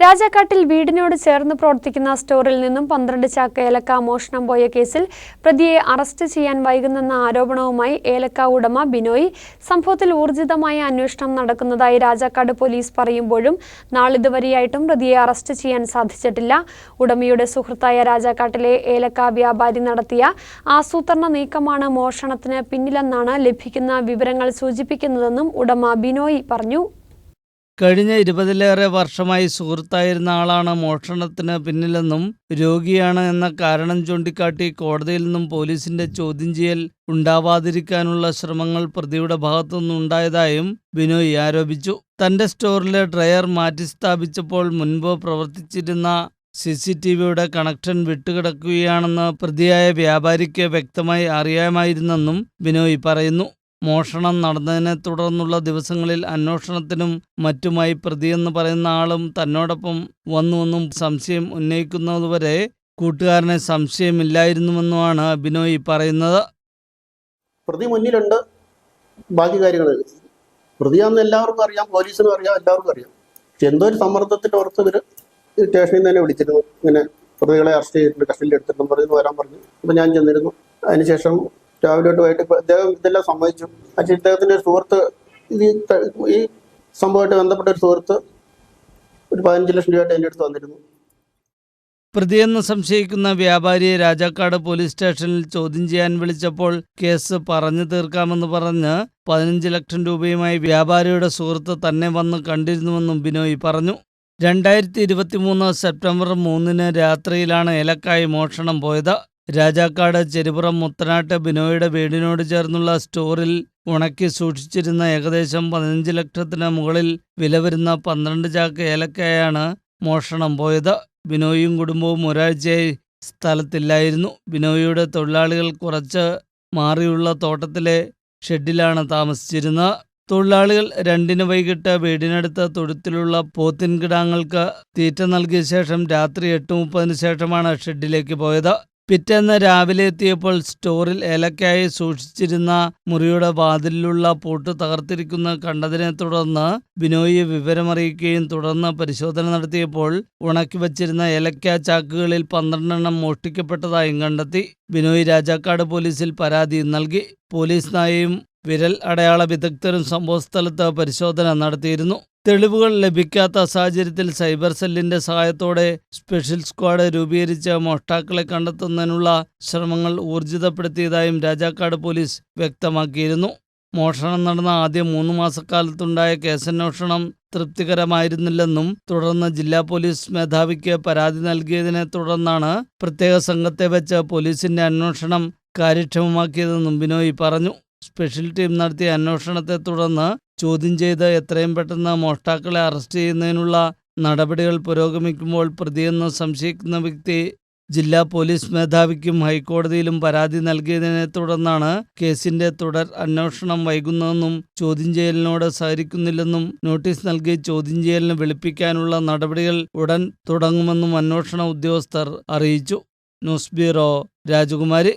രാജാക്കാട്ടിൽ വീടിനോട് ചേർന്ന് പ്രവർത്തിക്കുന്ന സ്റ്റോറിൽ നിന്നും പന്ത്രണ്ട് ചാക്ക് ഏലക്ക മോഷണം പോയ കേസിൽ പ്രതിയെ അറസ്റ്റ് ചെയ്യാൻ വൈകുന്നെന്ന ആരോപണവുമായി ഏലക്ക ഉടമ ബിനോയ് സംഭവത്തിൽ ഊർജിതമായ അന്വേഷണം നടക്കുന്നതായി രാജാക്കാട് പോലീസ് പറയുമ്പോഴും നാളിതുവരെയായിട്ടും പ്രതിയെ അറസ്റ്റ് ചെയ്യാൻ സാധിച്ചിട്ടില്ല. ഉടമയുടെ സുഹൃത്തായ രാജാക്കാട്ടിലെ ഏലക്ക വ്യാപാരി നടത്തിയ ആസൂത്രണ നീക്കമാണ് മോഷണത്തിന് പിന്നിലെന്നാണ് ലഭിക്കുന്ന വിവരങ്ങൾ സൂചിപ്പിക്കുന്നതെന്നും ഉടമ ബിനോയ് പറഞ്ഞു. കഴിഞ്ഞ ഇരുപതിലേറെ വർഷമായി സുഹൃത്തായിരുന്ന ആളാണ് മോഷണത്തിന് പിന്നിലെന്നും രോഗിയാണ് എന്ന കാരണം ചൂണ്ടിക്കാട്ടി കോടതിയിൽ നിന്നും പോലീസിന്റെ ചോദ്യം ചെയ്യൽ ഉണ്ടാവാതിരിക്കാനുള്ള ശ്രമങ്ങൾ പ്രതിയുടെ ഭാഗത്തുനിന്നുണ്ടായതായും ബിനോയ് ആരോപിച്ചു. തന്റെ സ്റ്റോറിലെ ഡ്രയർ മാറ്റിസ്ഥാപിച്ചപ്പോൾ മുൻപ് പ്രവർത്തിച്ചിരുന്ന സി സി ടി വിയുടെ കണക്ഷൻ വിട്ടുകിടക്കുകയാണെന്ന് പ്രതിയായ വ്യാപാരിക്ക് വ്യക്തമായി അറിയാമായിരുന്നെന്നും ബിനോയ് പറയുന്നു. മോഷണം നടന്നതിനെ തുടർന്നുള്ള ദിവസങ്ങളിൽ അന്വേഷണത്തിനും മറ്റുമായി പ്രതിയെന്ന് പറയുന്ന ആളും തന്നോടൊപ്പം വന്നുവെന്നും സംശയം ഉന്നയിക്കുന്നതുവരെ കൂട്ടുകാരനെ സംശയമില്ലായിരുന്നുവെന്നുമാണ് ബിനോയ് പറയുന്നത്. പ്രതി മുന്നിലുണ്ട്. ബാക്കി കാര്യങ്ങൾ പ്രതിയാണെന്ന് എല്ലാവർക്കും അറിയാം. പോലീസിനും അറിയാം. എല്ലാവർക്കും അറിയാം. എന്തോ ഒരു സമ്മർദ്ദത്തിന്റെ പുറത്ത് ഇവർ സ്റ്റേഷനിൽ നിന്ന് തന്നെ വിളിച്ചിരുന്നു. ഇങ്ങനെ പ്രതികളെ അറസ്റ്റ് ചെയ്തിട്ടുണ്ട്. കസ്റ്റഡിയിൽ എടുത്തിട്ടുണ്ടെന്ന് പറഞ്ഞു വരാൻ പറഞ്ഞു. അപ്പൊ ഞാൻ ചെന്നിരുന്നു. അതിനുശേഷം രാവിലെ തൊട്ട് വൈകിട്ട് ഇപ്പൊ ഇദ്ദേഹം ഇതെല്ലാം സമ്മതിച്ചു. പക്ഷേ ഇദ്ദേഹത്തിന്റെ ഒരു സുഹൃത്ത് ഈ ഈ സംഭവമായിട്ട് ബന്ധപ്പെട്ട ഒരു സുഹൃത്ത് ഒരു പതിനഞ്ച് ലക്ഷം രൂപയായിട്ട് എന്റെ അടുത്ത് വന്നിരുന്നു. പ്രതിയെന്ന് സംശയിക്കുന്ന വ്യാപാരിയെ രാജാക്കാട് പോലീസ് സ്റ്റേഷനിൽ ചോദ്യം ചെയ്യാൻ വിളിച്ചപ്പോൾ കേസ് പറഞ്ഞു തീർക്കാമെന്ന് പറഞ്ഞ് പതിനഞ്ച് ലക്ഷം രൂപയുമായി വ്യാപാരിയുടെ സുഹൃത്ത് തന്നെ വന്ന് കണ്ടിരുന്നുവെന്നും ബിനോയ് പറഞ്ഞു. രണ്ടായിരത്തി ഇരുപത്തിമൂന്ന് സെപ്റ്റംബർ മൂന്നിന് രാത്രിയിലാണ് ഏലക്കായ് മോഷണം പോയത്. രാജാക്കാട് ചെരുപുറം മുത്തനാട്ട് ബിനോയുടെ വീടിനോട് ചേർന്നുള്ള സ്റ്റോറിൽ ഉണക്കി സൂക്ഷിച്ചിരുന്ന ഏകദേശം പതിനഞ്ച് ലക്ഷത്തിന് മുകളിൽ വില വരുന്ന പന്ത്രണ്ട് ചാക്ക് ഏലക്കായാണ് മോഷണം പോയത്. ബിനോയും കുടുംബവും ഒരാഴ്ചയായി സ്ഥലത്തില്ലായിരുന്നു. ബിനോയിയുടെ തൊഴിലാളികൾ കുറച്ച് മാറിയുള്ള തോട്ടത്തിലെ ഷെഡിലാണ് താമസിച്ചിരുന്നത്. തൊഴിലാളികൾ രണ്ടിന് വൈകിട്ട് വീടിനടുത്ത തൊഴുത്തിലുള്ള പോത്തിൻകിടാങ്ങൾക്ക് തീറ്റ നൽകിയ ശേഷം രാത്രി എട്ട് മുപ്പതിന് ശേഷമാണ് ഷെഡിലേക്ക് പോയത്. പിറ്റേന്ന് രാവിലെ എത്തിയപ്പോൾ സ്റ്റോറിൽ ഏലക്കായി സൂക്ഷിച്ചിരുന്ന മുറിയുടെ വാതിലിലുള്ള പൂട്ട് തകർത്തിരിക്കുന്ന കണ്ടതിനെ തുടർന്ന് ബിനോയി വിവരമറിയിക്കുകയും തുടർന്ന് പരിശോധന നടത്തിയപ്പോൾ ഉണക്കി വച്ചിരുന്ന ഏലക്ക ചാക്കുകളിൽ പന്ത്രണ്ടെണ്ണം മോഷ്ടിക്കപ്പെട്ടതായും കണ്ടെത്തി. ബിനോയ് രാജാക്കാട് പോലീസിൽ പരാതി നൽകി. പോലീസ് നായയും വിരൽ അടയാള വിദഗ്ധരും സംഭവസ്ഥലത്ത് പരിശോധന നടത്തിയിരുന്നു. തെളിവുകൾ ലഭിക്കാത്ത സാഹചര്യത്തിൽ സൈബർ സെല്ലിന്റെ സഹായത്തോടെ സ്പെഷ്യൽ സ്ക്വാഡ് രൂപീകരിച്ച മോഷ്ടാക്കളെ കണ്ടെത്തുന്നതിനുള്ള ശ്രമങ്ങൾ ഊർജിതപ്പെടുത്തിയതായും രാജാക്കാട് പോലീസ് വ്യക്തമാക്കിയിരുന്നു. മോഷണം നടന്ന ആദ്യ മൂന്ന് മാസക്കാലത്തുണ്ടായ കേസന്വേഷണം തൃപ്തികരമായിരുന്നില്ലെന്നും തുടർന്ന് ജില്ലാ പോലീസ് മേധാവിക്ക് പരാതി നൽകിയതിനെ തുടർന്നാണ് പ്രത്യേക സംഘത്തെ വെച്ച് പോലീസിന്റെ അന്വേഷണം കാര്യക്ഷമമാക്കിയതെന്നും ബിനോയ് പറഞ്ഞു. സ്പെഷ്യൽ ടീം നടത്തിയ അന്വേഷണത്തെ തുടർന്ന് ചോദ്യം ചെയ്ത് എത്രയും പെട്ടെന്ന് മോഷ്ടാക്കളെ അറസ്റ്റ് ചെയ്യുന്നതിനുള്ള നടപടികൾ പുരോഗമിക്കുമ്പോൾ പ്രതിയെന്ന് സംശയിക്കുന്ന വ്യക്തി ജില്ലാ പോലീസ് മേധാവിക്കും ഹൈക്കോടതിയിലും പരാതി നൽകിയതിനെ തുടർന്നാണ് കേസിന്റെ തുടർ അന്വേഷണം വൈകുന്നതെന്നും ചോദ്യം ചെയ്യലിനോട് സഹകരിക്കുന്നില്ലെന്നും നോട്ടീസ് നൽകി ചോദ്യം ചെയ്യലിന് വിളിപ്പിക്കാനുള്ള നടപടികൾ ഉടൻ തുടങ്ങുമെന്നും അന്വേഷണ ഉദ്യോഗസ്ഥർ അറിയിച്ചു. ന്യൂസ് ബ്യൂറോ രാജകുമാരി.